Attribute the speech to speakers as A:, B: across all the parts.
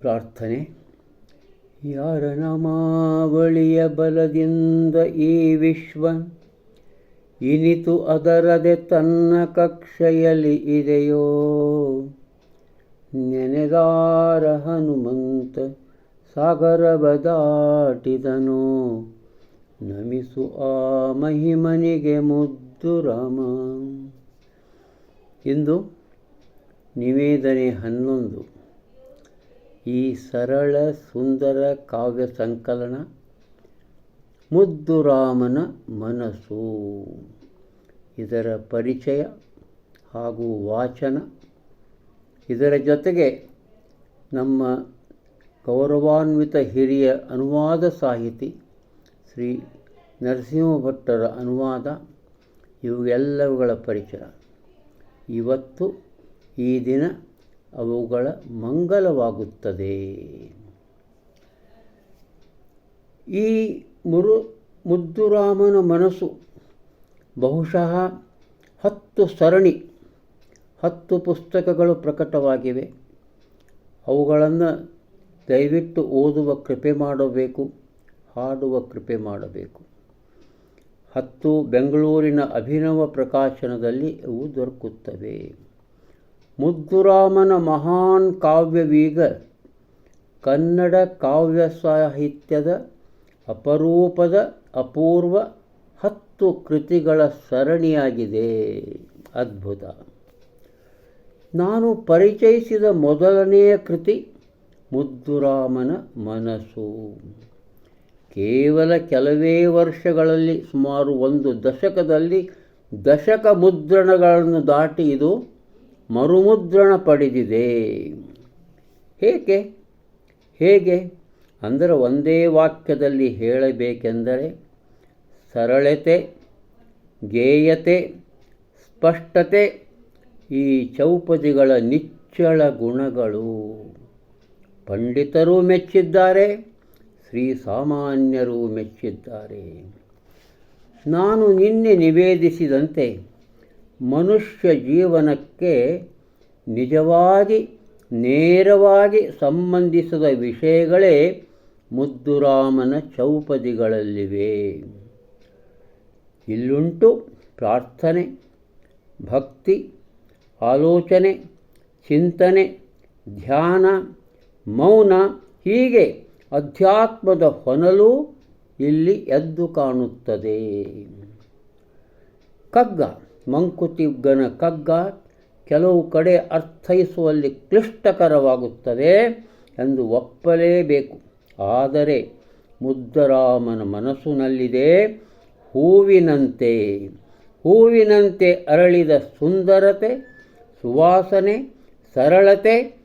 A: ಪ್ರಾರ್ಥನೆ. ಯಾರ ನಾಮಾವಳಿಯ ಬಲದಿಂದ ಈ ವಿಶ್ವ ಇನಿತು ಅದರದೆ ತನ್ನ ಕಕ್ಷೆಯಲ್ಲಿ ಇದೆಯೋ? ನೆನೆದಾರ ಹನುಮಂತ ಸಾಗರ ದಾಟಿದನು ನಮಿಸು ಆ ಮಹಿಮನಿಗೆ ಮುದ್ದು ರಾಮ. ಇಂದು ನಿವೇದನೆ ಹನ್ನೊಂದು. ಈ ಸರಳ ಸುಂದರ ಕಾವ್ಯ ಸಂಕಲನ ಮುದ್ದು ರಾಮನ ಮನಸ್ಸು. ಇದರ ಪರಿಚಯ ಹಾಗೂ ವಾಚನ ಇದರ ಜೊತೆಗೆ ನಮ್ಮ ಗೌರವಾನ್ವಿತ ಹಿರಿಯ ಅನುವಾದ ಸಾಹಿತಿ ಶ್ರೀ ನರಸಿಂಹ ಭಟ್ಟರ ಅನುವಾದ ಇವೆಲ್ಲವುಗಳ ಪರಿಚಯ. ಇವತ್ತು ಈ ದಿನ ಅವುಗಳ ಮಂಗಲವಾಗುತ್ತದೆ. ಈ ಮುರು ಮುದ್ದುರಾಮನ ಮನಸ್ಸು ಬಹುಶಃ ಹತ್ತು ಸರಣಿ ಹತ್ತು ಪುಸ್ತಕಗಳು ಪ್ರಕಟವಾಗಿವೆ. ಅವುಗಳನ್ನು ದಯವಿಟ್ಟು ಓದುವ ಕೃಪೆ ಮಾಡಬೇಕು, ಹಾಡುವ ಕೃಪೆ ಮಾಡಬೇಕು. ಹತ್ತು ಬೆಂಗಳೂರಿನ ಅಭಿನವ ಪ್ರಕಾಶನದಲ್ಲಿ ಇವು ದೊರಕುತ್ತವೆ. ಮುದ್ದುರಾಮನ ಮಹಾನ್ ಕಾವ್ಯವೀಗ ಕನ್ನಡ ಕಾವ್ಯ ಸಾಹಿತ್ಯದ ಅಪರೂಪದ ಅಪೂರ್ವ ಹತ್ತು ಕೃತಿಗಳ ಸರಣಿಯಾಗಿದೆ. ಅದ್ಭುತ. ನಾನು ಪರಿಚಯಿಸಿದ ಮೊದಲನೆಯ ಕೃತಿ ಮುದ್ದುರಾಮನ ಮನಸ್ಸು. ಕೇವಲ ಕೆಲವೇ ವರ್ಷಗಳಲ್ಲಿ ಸುಮಾರು ಒಂದು ದಶಕದಲ್ಲಿ ದಶಕ ಮುದ್ರಣಗಳನ್ನು ದಾಟಿ ಇದು ಮರುಮುದ್ರಣ ಪಡೆದಿದೆ. ಹೇಗೆ? ಹೇಗೆ? ಅಂದರೆ ಒಂದೇ ವಾಕ್ಯದಲ್ಲಿ ಹೇಳಬೇಕೆಂದರೆ ಸರಳತೆ, ಗೇಯತೆ, ಸ್ಪಷ್ಟತೆ ಈ ಚೌಪದಿಗಳ ನಿಚ್ಚಳ ಗುಣಗಳು. ಪಂಡಿತರು ಮೆಚ್ಚಿದ್ದಾರೆ, ಶ್ರೀ ಸಾಮಾನ್ಯರು ಮೆಚ್ಚಿದ್ದಾರೆ. ನಾನು ನಿನ್ನೆ ನಿವೇದಿಸಿದಂತೆ ಮನುಷ್ಯ ಜೀವನಕ್ಕೆ ನಿಜವಾಗಿ, ನೇರವಾಗಿ ಸಂಬಂಧಿಸಿದ ವಿಷಯಗಳೇ ಮುದ್ದುರಾಮನ ಚೌಪದಿಗಳಲ್ಲಿವೆ. ಇಲ್ಲುಂಟು ಪ್ರಾರ್ಥನೆ, ಭಕ್ತಿ ಆಲೋಚನೆ, ಚಿಂತನೆ, ಧ್ಯಾನ, ಮೌನ ಹೀಗೆ ಅಧ್ಯಾತ್ಮದ ಹೊನಲು ಇಲ್ಲಿ ಎದ್ದು ಕಾಣುತ್ತದೆ. ಕಗ್ಗ, ಮಂಕುತಿಗ್ಗನ ಕಗ್ಗ ಕೆಲವು ಕಡೆ ಅರ್ಥೈಸುವಲ್ಲಿ ಕ್ಲಿಷ್ಟಕರವಾಗುತ್ತದೆ ಎಂದು ಒಪ್ಪಲೇಬೇಕು. ಆದರೆ ಮುದ್ದರಾಮನ ಮನಸ್ಸಿನಲ್ಲಿದೆ ಹೂವಿನಂತೆ. ಹೂವಿನಂತೆ ಅರಳಿದ ಸುಂದರತೆ ಸುವಾಸನೆ, ಸರಳತೆ,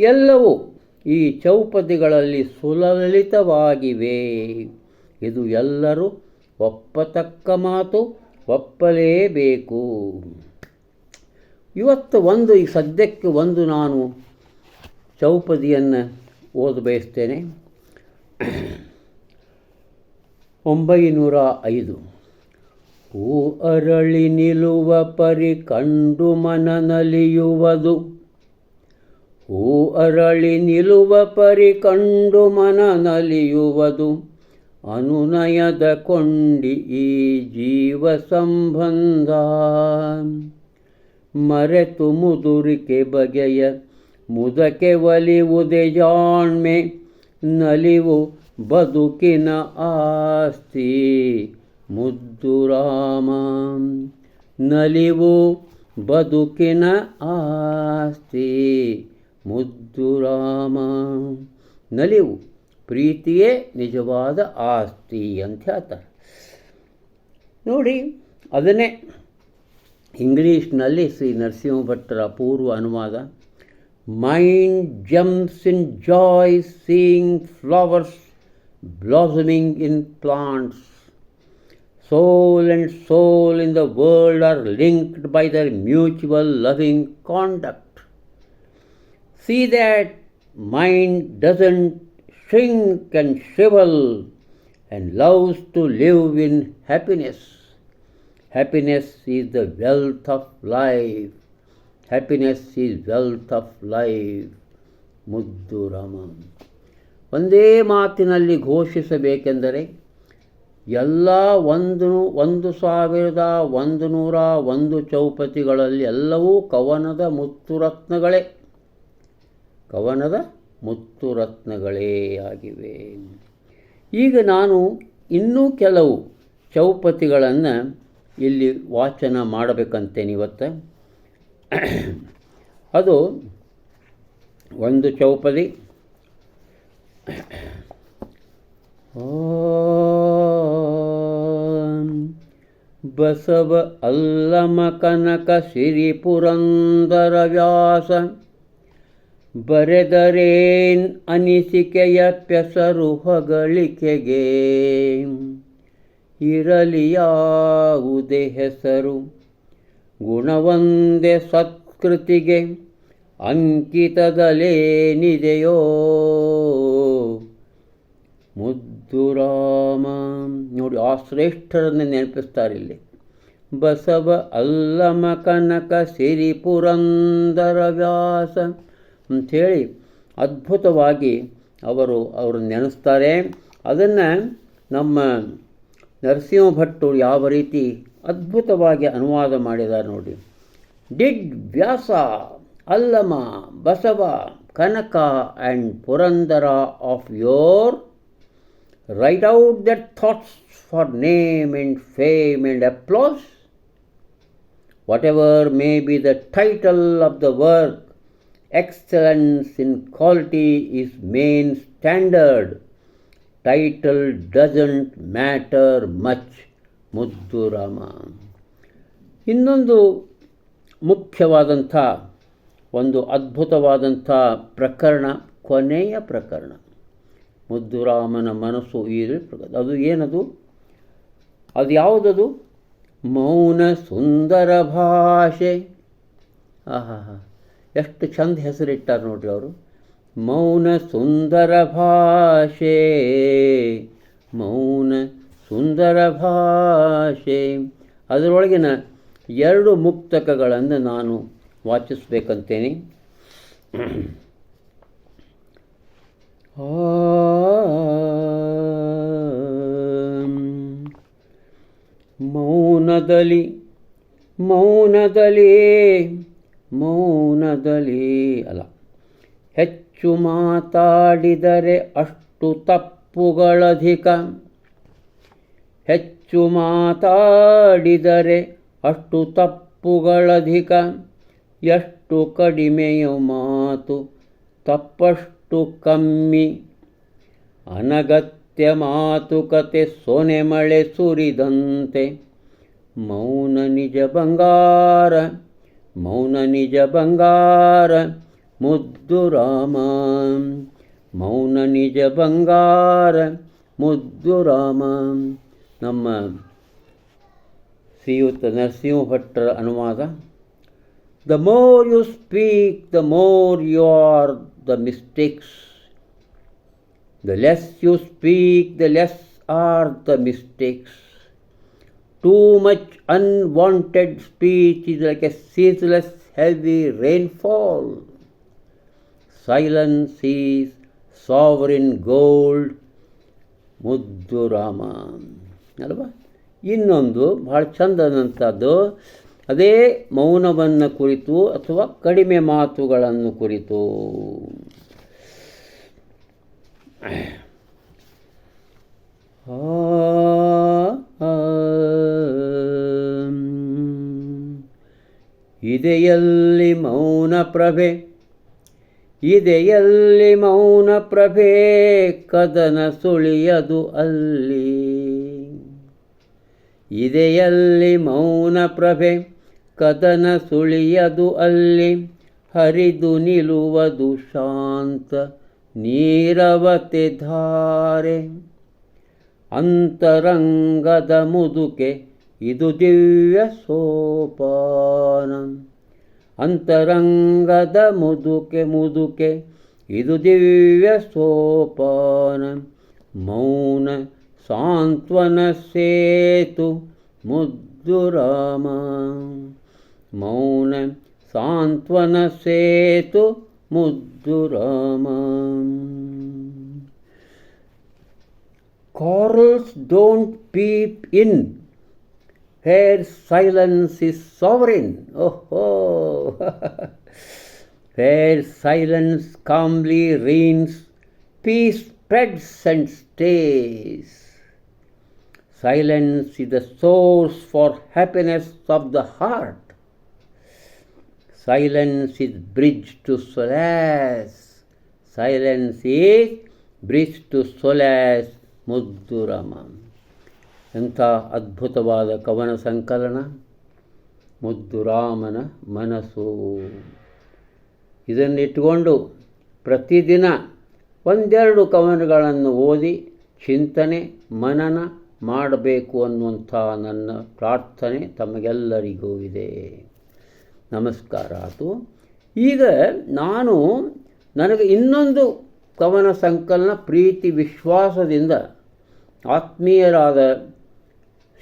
A: ಎಲ್ಲವೂ ಈ ಚೌಪದಿಗಳಲ್ಲಿ ಸುಲಲಿತವಾಗಿವೆ. ಇದು ಎಲ್ಲರೂ ಒಪ್ಪತಕ್ಕ ಮಾತು, ಒಪ್ಪಲೇಬೇಕು. ಇವತ್ತು ಒಂದು, ಈ ಸದ್ಯಕ್ಕೆ ಒಂದು ನಾನು ಚೌಪದಿಯನ್ನು ಓದ ಬಯಸ್ತೇನೆ. ಒಂಬೈನೂರ ಐದು. ಹೂ ಅರಳಿ ನಿಲ್ಲುವ ಪರಿ ಕಂಡು ಮನನಲಿಯುವುದು ಹೂ ಅರಳಿ ನಿಲ್ಲುವ ಪರಿ ಕಂಡು ಮನನಲಿಯುವುದು ಅನುನಯದ ಕೊಂಡಿ ಈ ಜೀವ ಸಂಬಂಧ. ಮರೆತು ಮುದುರಿಕೆ ಬಗೆಯ ಮುದಕೆ ಒಲಿವುದೇ ಜಾಣ್ಮೆ. ನಲಿವು ಬದುಕಿನ ಆಸ್ತಿ. ಮುದ್ದು ರಾಮ, ನಲಿವು ಬದುಕಿನ ಆಸ್ತಿ. ಮುದ್ದು ರಾಮ, ನಲಿವು ಪ್ರೀತಿಯೇ ನಿಜವಾದ ಆಸ್ತಿ ಅಂತ ಹೇಳ್ತಾರೆ. ನೋಡಿ, ಅದನ್ನೇ ಇಂಗ್ಲೀಷ್ನಲ್ಲಿ ಶ್ರೀ ನರಸಿಂಹ ಭಟ್ಟರ ಪೂರ್ವ ಅನುವಾದ. Mind jumps in joy seeing flowers blossoming in plants. Soul and soul in the world are linked by their mutual loving conduct See that mind doesn't shrink and shrivel and loves to live in happiness. Happiness is the wealth of life. Happiness is wealth of life. ಮುದ್ದು ರಾಮ ಒಂದೇ ಮಾತಿನಲ್ಲಿ ಘೋಷಿಸಬೇಕೆಂದರೆ ಎಲ್ಲ ಒಂದು ಒಂದು ಸಾವಿರದ ಒಂದು ನೂರ ಒಂದು ಚೌಪತಿಗಳಲ್ಲಿ ಎಲ್ಲವೂ ಕವನದ ಮುತ್ತುರತ್ನಗಳೇ ಕವನದ ಮುತ್ತುರತ್ನಗಳೇ ಆಗಿವೆ. ಈಗ ನಾನು ಇನ್ನೂ ಕೆಲವು ಚೌಪತಿಗಳನ್ನು ಇಲ್ಲಿ ವಾಚನ ಮಾಡಬೇಕಂತೇನೆ ಇವತ್ತು. ಅದು ಒಂದು ಚೌಪದಿ ಬಸವ ಅಲ್ಲಮ ಕನಕ ಸಿರಿ ಪುರಂದರ ವ್ಯಾಸ. ಬರೆದರೇನ್ ಅನಿಸಿಕೆಯ ಪೆಸರು ಹೊಗಳಿಕೆಗೆ. ಇರಲಿ ಹೆಸರು. ಗುಣವೊಂದೇ ಸತ್ಕೃತಿಗೆ ಅಂಕಿತದಲೇನಿದೆಯೋ. ಮುದ್ದು ರಾಮ ನೋಡಿ, ಆ ಶ್ರೇಷ್ಠರನ್ನು ನೆನಪಿಸ್ತಾರೆ ಇಲ್ಲಿ. ಬಸವ ಅಲ್ಲಮ ಕನಕ ಸಿರಿ ಪುರಂದರ ವ್ಯಾಸ. ಅಂಥೇಳಿ ಅದ್ಭುತವಾಗಿ ಅವರು ಅವರು ನೆನೆಸ್ತಾರೆ. ಅದನ್ನು ನಮ್ಮ ನರಸಿಂಹ ಭಟ್ಟು ಯಾವ ರೀತಿ ಅದ್ಭುತವಾಗಿ ಅನುವಾದ ಮಾಡಿದ್ದಾರೆ ನೋಡಿ. Did Vyasa Allama Basava Kanaka and Purandara of yore write out their thoughts for name and fame and applause. Whatever may be the title of the work, excellence in quality is main standard. Title doesn't matter much. ಮುದ್ದು ರಾಮ ಇನ್ನೊಂದು ಮುಖ್ಯವಾದಂಥ ಒಂದು ಅದ್ಭುತವಾದಂಥ ಪ್ರಕರಣ ಕೊನೆಯ ಪ್ರಕರಣ ಮುದ್ದುರಾಮನ ಮನಸ್ಸು ಈ ಅದು ಏನದು? ಅದು ಯಾವುದದು? ಮೌನ ಸುಂದರ ಭಾಷೆ. ಆಹಾ. ಎಷ್ಟು ಚಂದ ಹೆಸರಿಟ್ಟಾರೆ ನೋಡ್ರಿ ಅವರು. ಮೌನ ಸುಂದರ ಭಾಷೆ. ಮೌನ ಸುಂದರ ಭಾಷೆ. ಅದರೊಳಗಿನ ಎರಡು ಮುಕ್ತಕಗಳನ್ನು ನಾನು ವಾಚಿಸ್ಬೇಕಂತೇನೆ. ಮೌನದಲ್ಲಿ ಮೌನದಲ್ಲಿ ಮೌನದಲ್ಲಿ ಅಲ್ಲ. ಹೆಚ್ಚು ಮಾತಾಡಿದರೆ ಅಷ್ಟು ತಪ್ಪುಗಳಧಿಕ. ಹೆಚ್ಚು ಮಾತಾಡಿದರೆ ಅಷ್ಟು ತಪ್ಪುಗಳಧಿಕ. ಎಷ್ಟು ಕಡಿಮೆಯ ಮಾತು ತಪ್ಪಷ್ಟು ಕಮ್ಮಿ. ಅನಗತ್ಯ ಮಾತುಕತೆ ಸೊನೆ ಮಳೆ ಸುರಿದಂತೆ. ಮೌನ ನಿಜ ಬಂಗಾರ, ಮೌನ ನಿಜ ಬಂಗಾರ, ಮುದ್ದು ರಾಮ. ಮೌನ ನಿಜ ಬಂಗಾರ, ಮುದ್ದು ರಾಮ. ನಮ್ಮ ಶ್ರೀಯುತ ನರಸಿಂಹ ಭಟ್ಟರ ಅನುವಾದ, the more you speak, the more you are The mistakes The less you speak, the less are the mistakes. Too much unwanted speech is like a ceaseless heavy rainfall. Silence is sovereign gold. ಮುದ್ದು ರಾಮ ಅಲ್ವಾ ಇನ್ನೊಂದು ಭಾಳ ಚಂದದಂಥದ್ದು ಅದೇ ಮೌನವನ್ನು ಕುರಿತು ಅಥವಾ ಕಡಿಮೆ ಮಾತುಗಳನ್ನು ಕುರಿತು. ಇದೆಯಲ್ಲಿ ಮೌನ ಪ್ರಭೆ, ಇದೆಯಲ್ಲಿ ಮೌನ ಪ್ರಭೆ, ಕದನ ಸುಳಿಯದು ಅಲ್ಲಿ. ಇದೆಯಲ್ಲಿ ಮೌನ ಪ್ರಭೆ ಕದನ ಸುಳಿಯದು ಅಲ್ಲಿ, ಹರಿದು ನಿಲುವದು ಶಾಂತ ನೀರವತೆ ಧಾರೆ. ಅಂತರಂಗದ ಮುದುಕೆ, ಇದು ದಿವ್ಯ ಸೋಪಾನ. ಅಂತರಂಗದ ಮುದುಕೆ ಮುದುಕೆ, ಇದು ದಿವ್ಯ ಸೋಪಾನ. ಮೌನ ಸಾಂತ್ವನ ಸೇತು ಮುದ್ದು ರಾಮ. ಮೌನ ಸಾಂತ್ವನ ಸೇತು ಮುದ್ದು Rama Corals don't peep in where silence is sovereign. Oh, oh. where silence calmly reigns, peace spreads and stays. Silence is the source for happiness of the heart. Silence is bridge to solace. Silence is bridge to solace. ಎಂಥ ಅದ್ಭುತವಾದ ಕವನ ಸಂಕಲನ ಮುದ್ದುರಾಮನ ಮನಸ್ಸು ಇದನ್ನಿಟ್ಟುಕೊಂಡು ಪ್ರತಿದಿನ ಒಂದೆರಡು ಕವನಗಳನ್ನು ಓದಿ ಚಿಂತನೆ, ಮನನ ಮಾಡಬೇಕು ಅನ್ನುವಂಥ ನನ್ನ ಪ್ರಾರ್ಥನೆ ತಮಗೆಲ್ಲರಿಗೂ ಇದೆ ನಮಸ್ಕಾರ ಆತು. ಈಗ ನಾನು ನನಗೆ ಇನ್ನೊಂದು ಕವನ ಸಂಕಲನ ಪ್ರೀತಿ ವಿಶ್ವಾಸದಿಂದ ಆತ್ಮೀಯರಾದ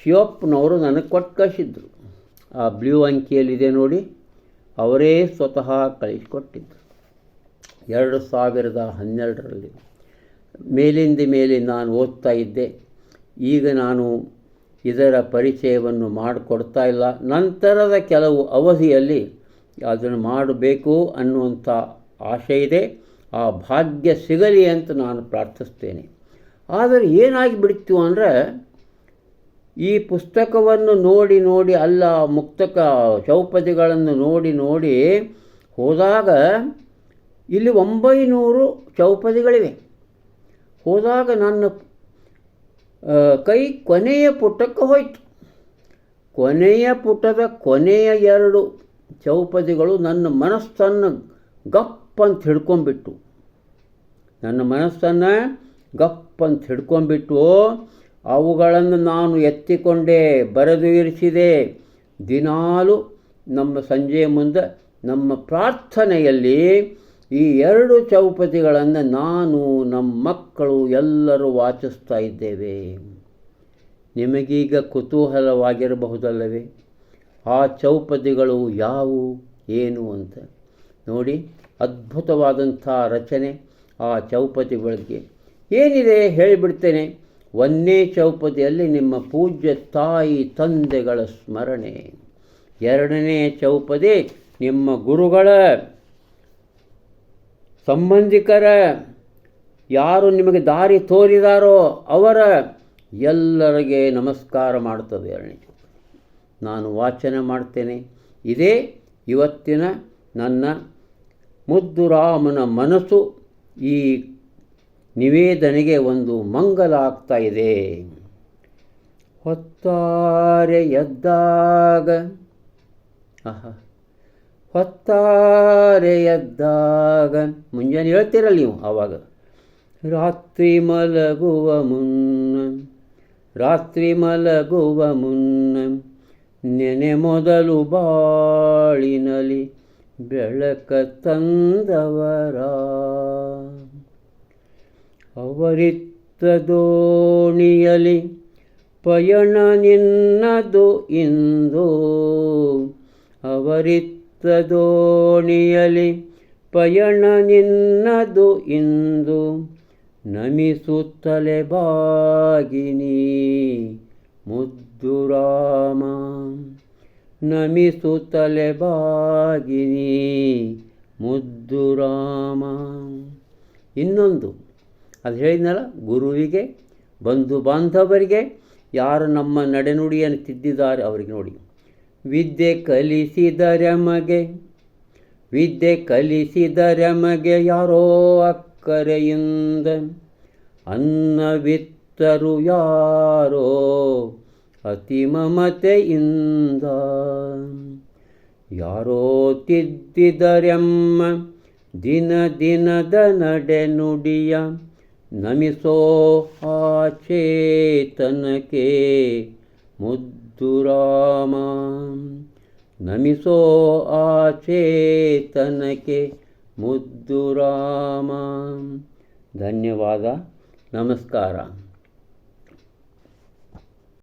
A: ಶಿವಪ್ಪನವರು ನನಗೆ ಕೊಟ್ಟು ಕಳಿಸಿದ್ರು. ಆ ಬ್ಲೂ ಅಂಕಿಯಲ್ಲಿದೆ ನೋಡಿ, ಅವರೇ ಸ್ವತಃ ಕಳಿಸಿಕೊಟ್ಟಿದ್ದರು ಎರಡು ಸಾವಿರದ ಹನ್ನೆರಡರಲ್ಲಿ ಮೇಲಿಂದ ಮೇಲೆ ನಾನು ಓದ್ತಾ ಇದ್ದೆ. ಈಗ ನಾನು ಇದರ ಪರಿಚಯವನ್ನು ಮಾಡಿಕೊಡ್ತಾ ಇಲ್ಲ. ನಂತರದ ಕೆಲವು ಅವಧಿಯಲ್ಲಿ ಅದನ್ನು ಮಾಡಬೇಕು ಅನ್ನುವಂಥ ಆಶೆ ಇದೆ. ಆ ಭಾಗ್ಯ ಸಿಗಲಿ ಅಂತ ನಾನು ಪ್ರಾರ್ಥಿಸ್ತೇನೆ. ಆದರೆ ಏನಾಗಿ ಬಿಡ್ತು ಅಂದರೆ, ಈ ಪುಸ್ತಕವನ್ನು ನೋಡಿ ನೋಡಿ ಅಲ್ಲ, ಮುಕ್ತಕ ಚೌಪದಿಗಳನ್ನು ನೋಡಿ ನೋಡಿ ಹೋದಾಗ ಇಲ್ಲಿ ಒಂಬೈನೂರು ಚೌಪದಿಗಳಿವೆ ಹೋದಾಗ ನನ್ನ ಕೈ ಕೊನೆಯ ಪುಟಕ್ಕೆ ಹೋಯಿತು. ಕೊನೆಯ ಪುಟದ ಕೊನೆಯ ಎರಡು ಚೌಪದಿಗಳು ನನ್ನ ಮನಸ್ಸನ್ನು ಗಪ್ಪಂತ ಹಿಡ್ಕೊಂಬಿಟ್ಟು ನನ್ನ ಮನಸ್ಸನ್ನು ಗಪ್ಪಂತ ಹಿಡ್ಕೊಂಬಿಟ್ಟು ಅವುಗಳನ್ನು ನಾನು ಎತ್ತಿಕೊಂಡೆ ಬರೆದು ಇರಿಸಿದೆ. ದಿನಾಲು ನಮ್ಮ ಸಂಜೆಯ ಮುಂದೆ ನಮ್ಮ ಪ್ರಾರ್ಥನೆಯಲ್ಲಿ ಈ ಎರಡು ಚೌಪತಿಗಳನ್ನು ನಾನು ನಮ್ಮ ಮಕ್ಕಳು ಎಲ್ಲರೂ ವಾಚಿಸ್ತಾ ಇದ್ದೇವೆ. ನಿಮಗೀಗ ಕುತೂಹಲವಾಗಿರಬಹುದಲ್ಲವೇ? ಆ ಚೌಪತಿಗಳು ಯಾವುವು, ಏನು ಅಂತ. ನೋಡಿ, ಅದ್ಭುತವಾದಂಥ ರಚನೆ ಆ ಚೌಪತಿಗಳಿಗೆ. ಏನಿದೆ ಹೇಳಿಬಿಡ್ತೇನೆ, ಒಂದೇ ಚೌಪತಿಯಲ್ಲಿ ನಿಮ್ಮ ಪೂಜ್ಯ ತಾಯಿ ತಂದೆಗಳ ಸ್ಮರಣೆ. ಎರಡನೇ ಚೌಪದಿ ನಿಮ್ಮ ಗುರುಗಳ ಸಂಬಂಧಿಕರ ಯಾರು ನಿಮಗೆ ದಾರಿ ತೋರಿದಾರೋ ಅವರ ಎಲ್ಲರಿಗೆ ನಮಸ್ಕಾರ ಮಾಡುತ್ತದೆ ನಾನು ವಾಚನ ಮಾಡ್ತೇನೆ. ಇದೇ ಇವತ್ತಿನ ನನ್ನ ಮುದ್ದು ರಾಮನ ಮನಸ್ಸು. ಈ ನಿವೇದನೆಗೆ ಒಂದು ಮಂಗಲ ಆಗ್ತಾ ಇದೆ. ಹೊತ್ತಾರೆ ಎದ್ದಾಗ. ಆಹಾ. ಹೊತ್ತಾರೆ ಎದ್ದಾಗ ಮುಂಜಾನೆ ಹೇಳ್ತೀರಲ್ಲ ನೀವು ಆವಾಗ. ರಾತ್ರಿ ಮಲಗುವ ಮುನ್ನ, ರಾತ್ರಿ ಮಲಗುವ ಮುನ್ನ ನೆನೆ ಮೊದಲು ಬಾಳಿನಲಿ ಬೆಳಕ ತಂದವರ. ಅವರಿತ್ತ ದೋಣಿಯಲಿ ಪಯಣ ನಿನ್ನದು ಇಂದು, ಅವರಿತ್ತ ದೋಣಿಯಲಿ ಪಯಣ ನಿನ್ನದು ಇಂದು. ನಮಿಸುತ್ತಲೆ ಬಾಗಿನಿ ಮುದ್ದು ರಾಮ. ನಮಿಸುತ್ತಲೆ ಬಾಗಿನಿ ಮುದ್ದು ರಾಮ. ಇನ್ನೊಂದು, ಅದು ಹೇಳಿದ್ನಲ್ಲ, ಗುರುವಿಗೆ, ಬಂಧು ಬಾಂಧವರಿಗೆ ಯಾರು ನಮ್ಮ ನಡೆನುಡಿಯನ್ನು ತಿದ್ದಿದ್ದಾರೆ ಅವರಿಗೆ ನೋಡಿ. ವಿದ್ಯೆ ಕಲಿಸಿದರೆಮಗೆ ವಿದ್ಯೆ ಕಲಿಸಿದರೆಮಗೆ ಯಾರೋ ಅಕ್ಕರೆಯಿಂದ ಅನ್ನವಿತ್ತರು ಯಾರೋ ಅತಿ ಮಮತೆಯಿಂದ. ಯಾರೋ ತಿದ್ದಿದರೆಮ್ಮ, ದಿನ ದಿನದ ನಡೆನುಡಿಯ ನಮಿಸೋ ಆ ಚೇತನಕ್ಕೆ ಮುದ್ದು ರಾಮ ನಮಿಸೋ ಆ ಚೇತನಕ್ಕೆ ಮುದ್ದು ರಾಮ ಧನ್ಯವಾದ ನಮಸ್ಕಾರ